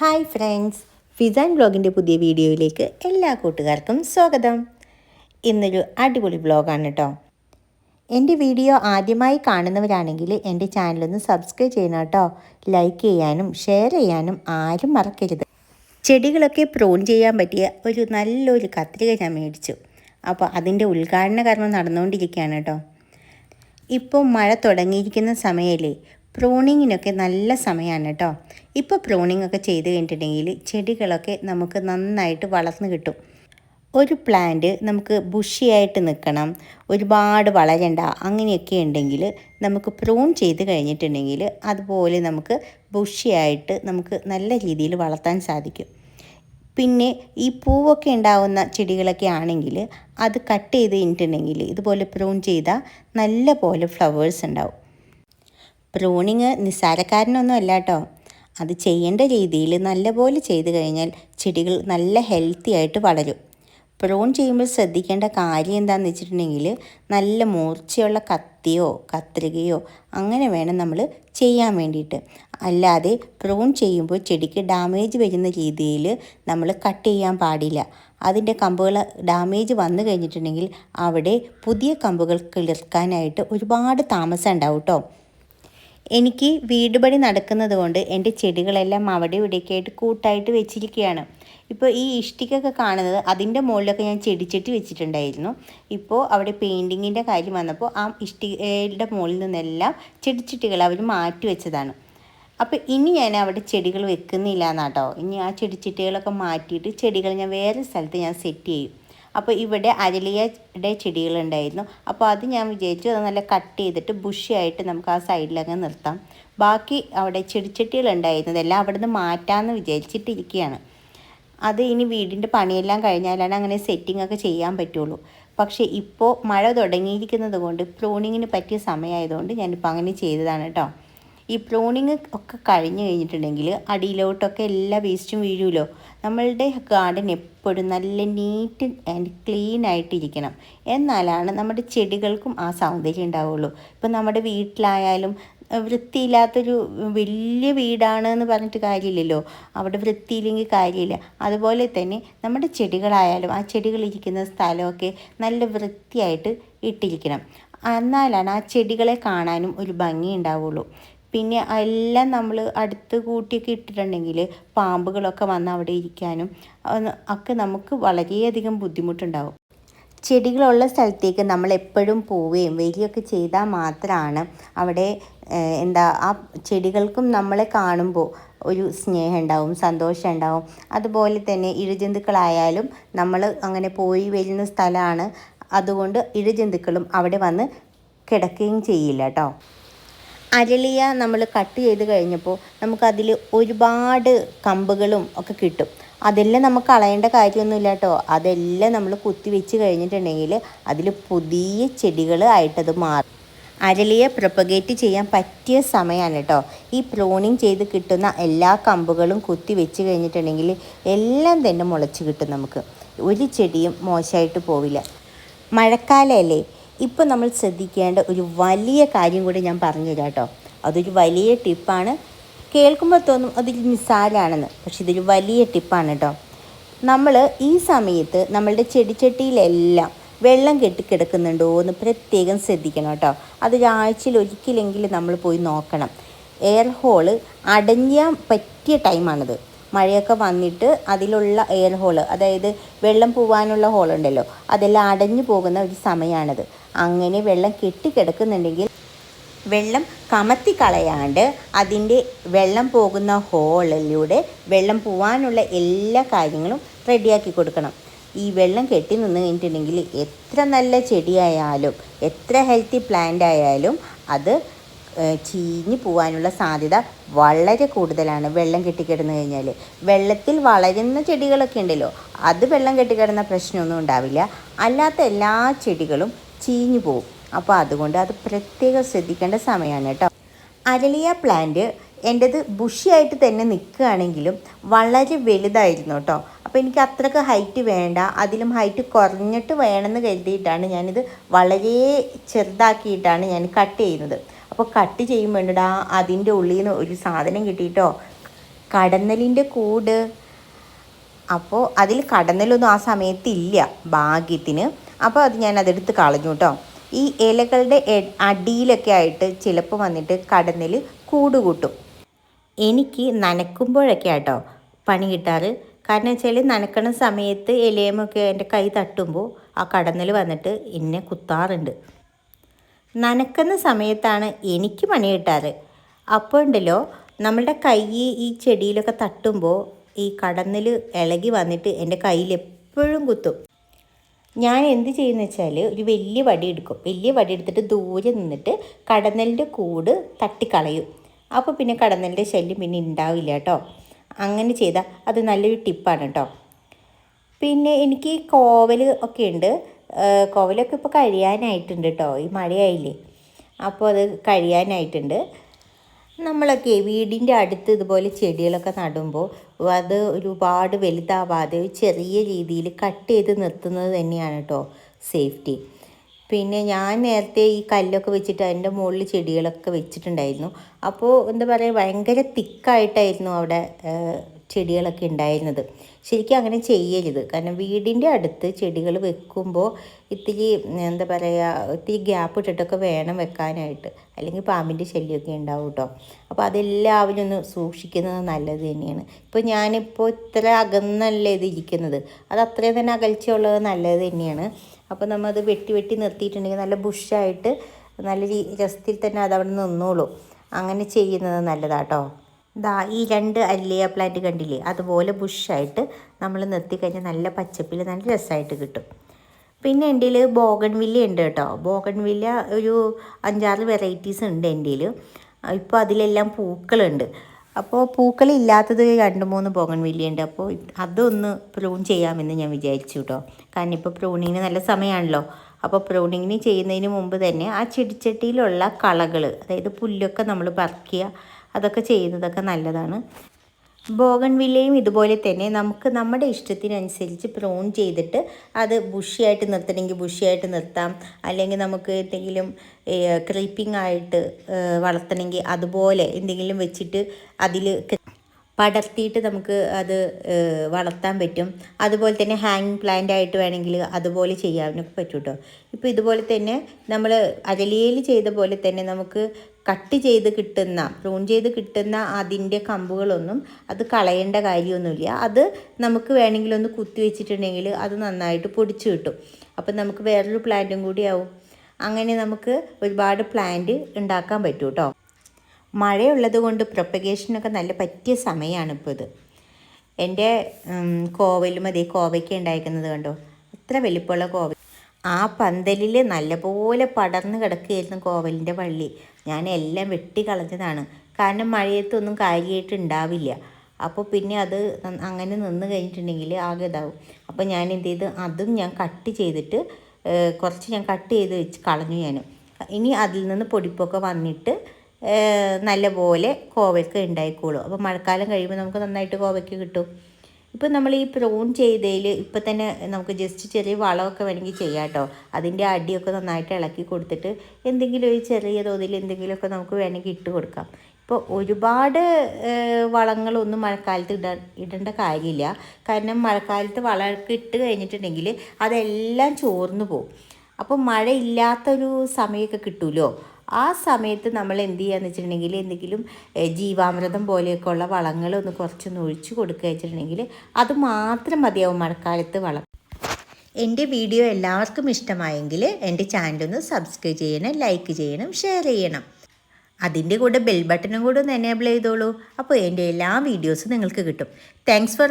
Hi friends Fizan ബ്ലോഗിന്റെ പുതിയ വീഡിയോയിലേക്ക് എല്ലാ കൂട്ടുകാർക്കും സ്വാഗതം. ഇന്നൊരു അടിപൊളി ബ്ലോഗാണ് കേട്ടോ എന്റെ വീഡിയോ ആദ്യമായി കാണുന്നവരാണെങ്കിൽ എന്റെ ചാനലൊന്ന് സബ്സ്ക്രൈബ് ചെയ്യണം കേട്ടോ ലൈക്ക് ചെയ്യാനും ഷെയർ ചെയ്യാനും ആരും മറക്കരുത്. ചെടികളൊക്കെ പ്രോൺ ചെയ്യാൻ പറ്റിയ ഒരു നല്ലൊരു കത്രിക ഞാൻ മേടിച്ചു. അപ്പോൾ അതിന്റെ ഉദ്ഘാടന കർമ്മം നടന്നുകൊണ്ടിരിക്കുകയാണ് കേട്ടോ ഇപ്പോൾ മഴ തുടങ്ങിയിരിക്കുന്ന സമയമല്ലേ പ്രൂണിങ്ങിനൊക്കെ നല്ല സമയമാണ് കേട്ടോ ഇപ്പോൾ പ്രൂണിങ് ഒക്കെ ചെയ്ത് കഴിഞ്ഞിട്ടുണ്ടെങ്കിൽ ചെടികളൊക്കെ നമുക്ക് നന്നായിട്ട് വളർന്നു കിട്ടും. ഒരു പ്ലാന്റ് നമുക്ക് ബുഷിയായിട്ട് നിൽക്കണം ഒരുപാട് വളരണ്ട അങ്ങനെയൊക്കെ ഉണ്ടെങ്കിൽ നമുക്ക് പ്രൂൺ ചെയ്ത് കഴിഞ്ഞിട്ടുണ്ടെങ്കിൽ അതുപോലെ നമുക്ക് ബുഷിയായിട്ട് നമുക്ക് നല്ല രീതിയിൽ വളർത്താൻ സാധിക്കും. പിന്നെ ഈ പൂവൊക്കെ ഉണ്ടാവുന്ന ചെടികളൊക്കെ ആണെങ്കിൽ അത് കട്ട് ചെയ്ത് കഴിഞ്ഞിട്ടുണ്ടെങ്കിൽ ഇതുപോലെ പ്രൂൺ ചെയ്താൽ നല്ല പോലെ ഫ്ലവേഴ്സ് ഉണ്ടാവും. പ്രൂണിങ് നിസ്സാരക്കാരനൊന്നും അല്ല കേട്ടോ അത് ചെയ്യേണ്ട രീതിയിൽ നല്ലപോലെ ചെയ്തു കഴിഞ്ഞാൽ ചെടികൾ നല്ല ഹെൽത്തി ആയിട്ട് വളരും. പ്രൂൺ ചെയ്യുമ്പോൾ ശ്രദ്ധിക്കേണ്ട കാര്യം എന്താണെന്ന് വെച്ചിട്ടുണ്ടെങ്കിൽ നല്ല മൂർച്ചയുള്ള കത്തിയോ കത്രികയോ അങ്ങനെ വേണം നമ്മൾ ചെയ്യാൻ വേണ്ടിയിട്ട്. അല്ലാതെ പ്രൂൺ ചെയ്യുമ്പോൾ ചെടിക്ക് ഡാമേജ് വരുന്ന രീതിയിൽ നമ്മൾ കട്ട് ചെയ്യാൻ പാടില്ല. അതിന്റെ കമ്പുകൾ ഡാമേജ് വന്നു കഴിഞ്ഞിട്ടുണ്ടെങ്കിൽ അവിടെ പുതിയ കമ്പുകൾ കിളിർക്കാനായിട്ട് ഒരുപാട് താമസം ഉണ്ടാവും കേട്ടോ എനിക്ക് വീടുപടി നടക്കുന്നത് കൊണ്ട് എന്റെ ചെടികളെല്ലാം അവിടെ ഇവിടെയൊക്കെ ആയിട്ട് കൂട്ടായിട്ട് വെച്ചിരിക്കുകയാണ്. ഇപ്പോൾ ഈ ഇഷ്ടികൊക്കെ കാണുന്നത് അതിന്റെ മുകളിലൊക്കെ ഞാൻ ചെടിച്ചട്ടി വെച്ചിട്ടുണ്ടായിരുന്നു. ഇപ്പോൾ അവിടെ പെയിന്റിങ്ങിന്റെ കാര്യം വന്നപ്പോൾ ആ ഇഷ്ടികയുടെ മുകളിൽ നിന്നെല്ലാം ചെടിച്ചട്ടികൾ അവർ മാറ്റി വെച്ചതാണ്. അപ്പോൾ ഇനി ഞാൻ അവിടെ ചെടികൾ വെക്കുന്നില്ല എന്നാട്ടോ. ഇനി ആ ചെടിച്ചട്ടികളൊക്കെ മാറ്റിയിട്ട് ചെടികൾ ഞാൻ വേറെ സ്ഥലത്ത് ഞാൻ സെറ്റ് ചെയ്യും. അപ്പോൾ ഇവിടെ അരളിയുടെ ചെടികളുണ്ടായിരുന്നു. അപ്പോൾ അത് ഞാൻ വിചാരിച്ചു അത് നല്ല കട്ട് ചെയ്തിട്ട് ബുഷിയായിട്ട് നമുക്ക് ആ സൈഡിലങ്ങ് നിർത്താം. ബാക്കി അവിടെ ചെടിച്ചട്ടികളുണ്ടായിരുന്നതെല്ലാം അവിടെ നിന്ന് മാറ്റാമെന്ന് വിചാരിച്ചിട്ടിരിക്കുകയാണ് അത് ഇനി വീടിന്റെ പണിയെല്ലാം കഴിഞ്ഞാലാണ് അങ്ങനെ സെറ്റിംഗ് ഒക്കെ ചെയ്യാൻ പറ്റുള്ളൂ. പക്ഷേ ഇപ്പോൾ മഴ തുടങ്ങിയിരിക്കുന്നത് കൊണ്ട് പ്രൂണിങ്ങിന് പറ്റിയ സമയമായതുകൊണ്ട് ഞാനിപ്പോൾ അങ്ങനെ ചെയ്തതാണ് കേട്ടോ ഈ പ്രോണിങ് ഒക്കെ കഴിഞ്ഞ് കഴിഞ്ഞിട്ടുണ്ടെങ്കിൽ അടിയിലോട്ടൊക്കെ എല്ലാ വേസ്റ്റും വീഴുമല്ലോ നമ്മളുടെ ഗാർഡൻ എപ്പോഴും നല്ല നീറ്റ് ആൻഡ് ക്ലീൻ ആയിട്ടിരിക്കണം. എന്നാലാണ് നമ്മുടെ ചെടികൾക്കും ആ സൗന്ദര്യം ഉണ്ടാവുള്ളൂ. ഇപ്പം നമ്മുടെ വീട്ടിലായാലും വൃത്തിയില്ലാത്തൊരു വലിയ വീടാണ് എന്ന് പറഞ്ഞിട്ട് കാര്യമില്ലല്ലോ. അവിടെ വൃത്തിയില്ലെങ്കിൽ കാര്യമില്ല. അതുപോലെ തന്നെ നമ്മുടെ ചെടികളായാലും ആ ചെടികൾ ഇരിക്കുന്ന സ്ഥലമൊക്കെ നല്ല വൃത്തിയായിട്ട് ഇട്ടിരിക്കണം. എന്നാലാണ് ആ ചെടികളെ കാണാനും ഒരു ഭംഗി ഉണ്ടാവുള്ളൂ. പിന്നെ എല്ലാം നമ്മൾ അടുത്ത് കൂട്ടിയൊക്കെ ഇട്ടിട്ടുണ്ടെങ്കിൽ പാമ്പുകളൊക്കെ വന്ന് അവിടെ ഇരിക്കാനും ഒക്കെ നമുക്ക് വളരെയധികം ബുദ്ധിമുട്ടുണ്ടാവും. ചെടികളുള്ള സ്ഥലത്തേക്ക് നമ്മൾ എപ്പോഴും പോവുകയും വരികയൊക്കെ ചെയ്താൽ മാത്രമാണ് അവിടെ എന്താ ആ ചെടികൾക്കും നമ്മളെ കാണുമ്പോൾ ഒരു സ്നേഹം ഉണ്ടാവും സന്തോഷം ഉണ്ടാവും. അതുപോലെ തന്നെ ഇഴജന്തുക്കളായാലും നമ്മൾ അങ്ങനെ പോയി വരുന്ന സ്ഥലമാണ്. അതുകൊണ്ട് ഇഴജന്തുക്കളും അവിടെ വന്ന് കിടക്കുകയും ചെയ്യില്ല കേട്ടോ. അരളിയ നമ്മൾ കട്ട് ചെയ്ത് കഴിഞ്ഞപ്പോൾ നമുക്കതിൽ ഒരുപാട് കമ്പുകളും ഒക്കെ കിട്ടും. അതെല്ലാം നമുക്ക് കളയേണ്ട കാര്യമൊന്നുമില്ല കേട്ടോ. അതെല്ലാം നമ്മൾ കുത്തി വെച്ച് കഴിഞ്ഞിട്ടുണ്ടെങ്കിൽ അതിൽ പുതിയ ചെടികൾ ആയിട്ടത് മാറും. അരളിയെ പ്രൊപ്പഗേറ്റ് ചെയ്യാൻ പറ്റിയ സമയമാണ് കേട്ടോ. ഈ പ്രോണിങ് ചെയ്ത് കിട്ടുന്ന എല്ലാ കമ്പുകളും കുത്തി വെച്ച് കഴിഞ്ഞിട്ടുണ്ടെങ്കിൽ എല്ലാം തന്നെ മുളച്ച് കിട്ടും നമുക്ക്. ഒരു ചെടിയും മോശമായിട്ട് പോവില്ല. മഴക്കാലമല്ലേ? ഇപ്പോൾ നമ്മൾ ശ്രദ്ധിക്കേണ്ട ഒരു വലിയ കാര്യം കൂടി ഞാൻ പറഞ്ഞു തരാം കേട്ടോ. അതൊരു വലിയ ടിപ്പാണ് കേൾക്കുമ്പോൾ തോന്നും അതൊരു നിസ്സാരമാണെന്ന് പക്ഷെ ഇതൊരു വലിയ ടിപ്പാണ് കേട്ടോ. നമ്മൾ ഈ സമയത്ത് നമ്മളുടെ ചെടിച്ചട്ടിയിലെല്ലാം വെള്ളം കെട്ടിക്കിടക്കുന്നുണ്ടോ എന്ന് പ്രത്യേകം ശ്രദ്ധിക്കണം കേട്ടോ. അതൊരാഴ്ചയിൽ ഒരിക്കലെങ്കിലും നമ്മൾ പോയി നോക്കണം. എയർ ഹോൾ അടഞ്ഞാൻ പറ്റിയ ടൈമാണിത് മഴയൊക്കെ വന്നിട്ട് അതിലുള്ള എയർ ഹോൾ അതായത് വെള്ളം പോവാനുള്ള ഹോളുണ്ടല്ലോ അതെല്ലാം അടഞ്ഞു പോകുന്ന ഒരു സമയമാണിത് അങ്ങനെ വെള്ളം കെട്ടിക്കിടക്കുന്നുണ്ടെങ്കിൽ വെള്ളം കമത്തി കളയാണ്ട് അതിന്റെ വെള്ളം പോകുന്ന ഹോളിലൂടെ വെള്ളം പോവാനുള്ള എല്ലാ കാര്യങ്ങളും റെഡിയാക്കി കൊടുക്കണം. ഈ വെള്ളം കെട്ടി നിന്ന് കഴിഞ്ഞിട്ടുണ്ടെങ്കിൽ എത്ര നല്ല ചെടിയായാലും എത്ര ഹെൽത്തി പ്ലാന്റ് ആയാലും അത് ചീഞ്ഞു പോകാനുള്ള സാധ്യത വളരെ കൂടുതലാണ് വെള്ളം കെട്ടിക്കിടന്നു കഴിഞ്ഞാൽ വെള്ളത്തിൽ വളരുന്ന ചെടികളൊക്കെ ഉണ്ടല്ലോ അത് വെള്ളം കെട്ടിക്കിടന്ന പ്രശ്നമൊന്നും ഉണ്ടാവില്ല. അല്ലാത്ത എല്ലാ ചെടികളും ചീഞ്ഞു പോകും അപ്പോൾ അതുകൊണ്ട് അത് പ്രത്യേകം ശ്രദ്ധിക്കേണ്ട സമയമാണ് കേട്ടോ. അരളിയ പ്ലാന്റ് എന്റെത് ബുഷിയായിട്ട് തന്നെ നിൽക്കുകയാണെങ്കിലും വളരെ വലുതായിരുന്നു കേട്ടോ. അപ്പോൾ എനിക്ക് അത്രയ്ക്ക് ഹൈറ്റ് വേണ്ട അതിലും ഹൈറ്റ് കുറഞ്ഞിട്ട് വേണമെന്ന് കരുതിയിട്ടാണ് ഞാനിത് വളരെ ചെറുതാക്കിയിട്ടാണ് ഞാൻ കട്ട് ചെയ്യുന്നത്. അപ്പോൾ കട്ട് ചെയ്യുമ്പോഴാ അതിന്റെ ഉള്ളിൽ നിന്ന് ഒരു സാധനം കിട്ടിയിട്ടോ കടന്നലിന്റെ കൂട്. അപ്പോൾ അതിൽ കടന്നലൊന്നും ആ സമയത്തില്ല ഭാഗ്യത്തിന് അപ്പോൾ അത് ഞാൻ അതെടുത്ത് കളഞ്ഞു കേട്ടോ. ഈ ഇലകളുടെ അടിയിലൊക്കെ ആയിട്ട് ചിലപ്പോൾ വന്നിട്ട് കടന്നിൽ കൂടുകൂട്ടും. എനിക്ക് നനക്കുമ്പോഴൊക്കെ ആട്ടോ പണി കിട്ടാറ്. കാരണം വെച്ചാൽ നനക്കണ സമയത്ത് ഇലയമൊക്കെ എന്റെ കൈ തട്ടുമ്പോൾ ആ കടന്നൽ വന്നിട്ട് എന്നെ കുത്താറുണ്ട്. നനക്കുന്ന സമയത്താണ് എനിക്ക് പണി കിട്ടാറ്. അപ്പോൾ ഉണ്ടല്ലോ നമ്മളുടെ കൈ ഈ ചെടിയിലൊക്കെ തട്ടുമ്പോൾ ഈ കടന്നൽ ഇളകി വന്നിട്ട് എന്റെ കയ്യിൽ എപ്പോഴും കുത്തും. ഞാൻ എന്ത് ചെയ്യുന്ന വെച്ചാൽ ഒരു വലിയ വടി എടുക്കും. വലിയ വടി എടുത്തിട്ട് ദൂരെ നിന്നിട്ട് കടന്നലിന്റെ കൂട് തട്ടിക്കളയും. അപ്പോൾ പിന്നെ കടന്നലിന്റെ ശല്യം പിന്നെ ഉണ്ടാവില്ല കേട്ടോ അങ്ങനെ ചെയ്താൽ അത് നല്ലൊരു ടിപ്പാണ് കേട്ടോ പിന്നെ എനിക്ക് കോവൽ ഒക്കെ ഉണ്ട് കോവലൊക്കെ ഇപ്പോൾ കഴിയാനായിട്ടുണ്ട് കേട്ടോ ഈ മഴയായില്ലേ. അപ്പോൾ അത് കഴിയാനായിട്ടുണ്ട്. നമ്മളൊക്കെ വീടിന്റെ അടുത്ത് ഇതുപോലെ ചെടികളൊക്കെ നടുമ്പോൾ അത് ഒരുപാട് വലുതാവാതെ ചെറിയ രീതിയിൽ കട്ട് ചെയ്ത് നിർത്തുന്നത് തന്നെയാണ് കേട്ടോ സേഫ്റ്റി. പിന്നെ ഞാൻ നേരത്തെ ഈ കല്ലൊക്കെ വെച്ചിട്ട് അതിന്റെ മുകളിൽ ചെടികളൊക്കെ വെച്ചിട്ടുണ്ടായിരുന്നു. അപ്പോൾ എന്താ പറയുക ഭയങ്കര തിക്കായിട്ടായിരുന്നു അവിടെ ചെടികളൊക്കെ ഉണ്ടായിരുന്നത്. ശരിക്കും അങ്ങനെ ചെയ്യരുത്. കാരണം വീടിന്റെ അടുത്ത് ചെടികൾ വെക്കുമ്പോൾ ഇത്തിരി എന്താ പറയുക ഇത്തിരി ഗ്യാപ്പ് ഇട്ടിട്ടൊക്കെ വേണം വെക്കാനായിട്ട്. അല്ലെങ്കിൽ പാമ്പിന്റെ ശല്യമൊക്കെ ഉണ്ടാവും കേട്ടോ. അപ്പോൾ അതെല്ലാവരും ഒന്ന് സൂക്ഷിക്കുന്നത് നല്ലത് തന്നെയാണ്. ഇപ്പോൾ ഞാനിപ്പോൾ ഇത്ര അകന്നല്ലേ ഇത് ഇരിക്കുന്നത്. അത് അത്രയും തന്നെ അകൽച്ചയുള്ളത് നല്ലത് തന്നെയാണ്. അപ്പോൾ നമ്മൾ അത് വെട്ടി വെട്ടി നിർത്തിയിട്ടുണ്ടെങ്കിൽ നല്ല ബുഷായിട്ട് നല്ല രസത്തിൽ തന്നെ അത് അവിടെ നിന്നോളൂ. അങ്ങനെ ചെയ്യുന്നത് നല്ലതാട്ടോ. ദാ ഈ രണ്ട് അല്ലിയ പ്ലാന്റ് കണ്ടില്ലേ? അതുപോലെ ബുഷായിട്ട് നമ്മൾ നിർത്തിക്കഴിഞ്ഞാൽ നല്ല പച്ചപ്പിൽ നല്ല രസമായിട്ട് കിട്ടും. പിന്നെ എന്റെ കയ്യിൽ ബോഗൺ വില്ല ഉണ്ട് കേട്ടോ. ബോഗൺ വില്ല ഒരു അഞ്ചാറ് വെറൈറ്റീസ് ഉണ്ട് എന്റെ ഇപ്പോൾ അതിലെല്ലാം പൂക്കളുണ്ട്. അപ്പോൾ പൂക്കളില്ലാത്തത് രണ്ട് മൂന്ന് ബോഗൺ വില്ലയുണ്ട് അപ്പോൾ അതൊന്ന് പ്രൂൺ ചെയ്യാമെന്ന് ഞാൻ വിചാരിച്ചു കേട്ടോ. കാരണം ഇപ്പോൾ പ്രൂണിങ്ങിന് നല്ല സമയമാണല്ലോ അപ്പോൾ പ്രൂണിങ്ങിന് ചെയ്യുന്നതിന് മുമ്പ് തന്നെ ആ ചെടിച്ചട്ടിയിലുള്ള കളകൾ അതായത് പുല്ലൊക്കെ നമ്മൾ പറിക്കുക അതൊക്കെ ചെയ്യുന്നതൊക്കെ നല്ലതാണ്. ബോഗൺ വില്ലയും ഇതുപോലെ തന്നെ നമുക്ക് നമ്മുടെ ഇഷ്ടത്തിനനുസരിച്ച് പ്രോൺ ചെയ്തിട്ട് അത് ബുഷിയായിട്ട് നിർത്തണമെങ്കിൽ ബുഷിയായിട്ട് നിർത്താം. അല്ലെങ്കിൽ നമുക്ക് എന്തെങ്കിലും ക്രീപ്പിംഗ് ആയിട്ട് വളർത്തണമെങ്കിൽ അതുപോലെ എന്തെങ്കിലും വെച്ചിട്ട് അതിൽ പടർത്തിയിട്ട് നമുക്ക് അത് വളർത്താൻ പറ്റും. അതുപോലെ തന്നെ ഹാങ്ങിങ് പ്ലാന്റ് ആയിട്ട് വേണമെങ്കിൽ അതുപോലെ ചെയ്യാനൊക്കെ പറ്റും കേട്ടോ ഇപ്പോൾ ഇതുപോലെ തന്നെ നമ്മൾ അരലിയയിൽ ചെയ്ത പോലെ തന്നെ നമുക്ക് കട്ട് ചെയ്ത് കിട്ടുന്ന പ്രൂൺ ചെയ്ത് കിട്ടുന്ന അതിന്റെ കമ്പുകളൊന്നും അത് കളയേണ്ട കാര്യമൊന്നുമില്ല. അത് നമുക്ക് വേണമെങ്കിൽ ഒന്ന് കുത്തി വെച്ചിട്ടുണ്ടെങ്കിൽ അത് നന്നായിട്ട് പൊടിച്ച് കിട്ടും. അപ്പം നമുക്ക് വേറൊരു പ്ലാന്റും കൂടി ആവും. അങ്ങനെ നമുക്ക് ഒരുപാട് പ്ലാന്റ് ഉണ്ടാക്കാൻ പറ്റും കേട്ടോ മഴയുള്ളത് കൊണ്ട് പ്രൊപ്പഗേഷനൊക്കെ നല്ല പറ്റിയ സമയമാണ് ഇപ്പോൾ ഇത് എന്റെ കോവലും അതേ കോവയ്ക്ക് ഉണ്ടായിരിക്കുന്നത് കണ്ടോ? അത്ര വലിപ്പമുള്ള കോവ ആ പന്തലിൽ നല്ലപോലെ പടർന്ന് കിടക്കുകയായിരുന്നു കോവലിന്റെ വള്ളി ഞാൻ എല്ലാം വെട്ടി കളഞ്ഞതാണ്. കാരണം മഴയത്തൊന്നും കാര്യമായിട്ട് ഉണ്ടാവില്ല. അപ്പോൾ പിന്നെ അത് അങ്ങനെ നിന്ന് കഴിഞ്ഞിട്ടുണ്ടെങ്കിൽ ആകെ ഇതാവും. അപ്പോൾ ഞാൻ എന്ത് ചെയ്ത് അതും ഞാൻ കട്ട് ചെയ്തിട്ട് കുറച്ച് ഞാൻ കട്ട് ചെയ്ത് വെച്ച് കളഞ്ഞു ഞാൻ. ഇനി അതിൽ നിന്ന് പൊടിപ്പൊക്കെ വന്നിട്ട് നല്ലപോലെ കോവയ്ക്ക ഉണ്ടായിക്കോളും. അപ്പോൾ മഴക്കാലം കഴിയുമ്പോൾ നമുക്ക് നന്നായിട്ട് കോവയ്ക്ക കിട്ടും. ഇപ്പം നമ്മൾ ഈ പ്രോൺ ചെയ്തതിൽ ഇപ്പം തന്നെ നമുക്ക് ജസ്റ്റ് ചെറിയ വളമൊക്കെ വേണമെങ്കിൽ ചെയ്യാം കേട്ടോ. അതിന്റെ അടിയൊക്കെ നന്നായിട്ട് ഇളക്കി കൊടുത്തിട്ട് എന്തെങ്കിലും ഒരു ചെറിയ തോതിൽ എന്തെങ്കിലുമൊക്കെ നമുക്ക് വേണമെങ്കിൽ ഇട്ട് കൊടുക്കാം. ഇപ്പോൾ ഒരുപാട് വളങ്ങളൊന്നും മഴക്കാലത്ത് ഇട ഇടേണ്ട കാര്യമില്ല. കാരണം മഴക്കാലത്ത് വളമൊക്കെ ഇട്ട് കഴിഞ്ഞിട്ടുണ്ടെങ്കിൽ അതെല്ലാം ചോർന്നു പോകും. അപ്പോൾ മഴയില്ലാത്തൊരു സമയമൊക്കെ കിട്ടുമല്ലോ ആ സമയത്ത് നമ്മൾ എന്ത് ചെയ്യാന്ന് വെച്ചിട്ടുണ്ടെങ്കിൽ എന്തെങ്കിലും ജീവാമൃതം പോലെയൊക്കെ ഉള്ള വളങ്ങൾ ഒന്ന് കുറച്ചൊന്ന് ഒഴിച്ചു കൊടുക്കുക വെച്ചിട്ടുണ്ടെങ്കിൽ അത് മാത്രം മതിയാവും മഴക്കാലത്ത് വളം. എന്റെ വീഡിയോ എല്ലാവർക്കും ഇഷ്ടമായെങ്കിൽ എന്റെ ചാനലൊന്ന് സബ്സ്ക്രൈബ് ചെയ്യണം ലൈക്ക് ചെയ്യണം ഷെയർ ചെയ്യണം. അതിന്റെ കൂടെ ബെൽ ബട്ടണും കൂടെ ഒന്ന് എനേബിൾ ചെയ്തോളൂ. അപ്പോൾ എന്റെ എല്ലാ വീഡിയോസും നിങ്ങൾക്ക് കിട്ടും. Thanks for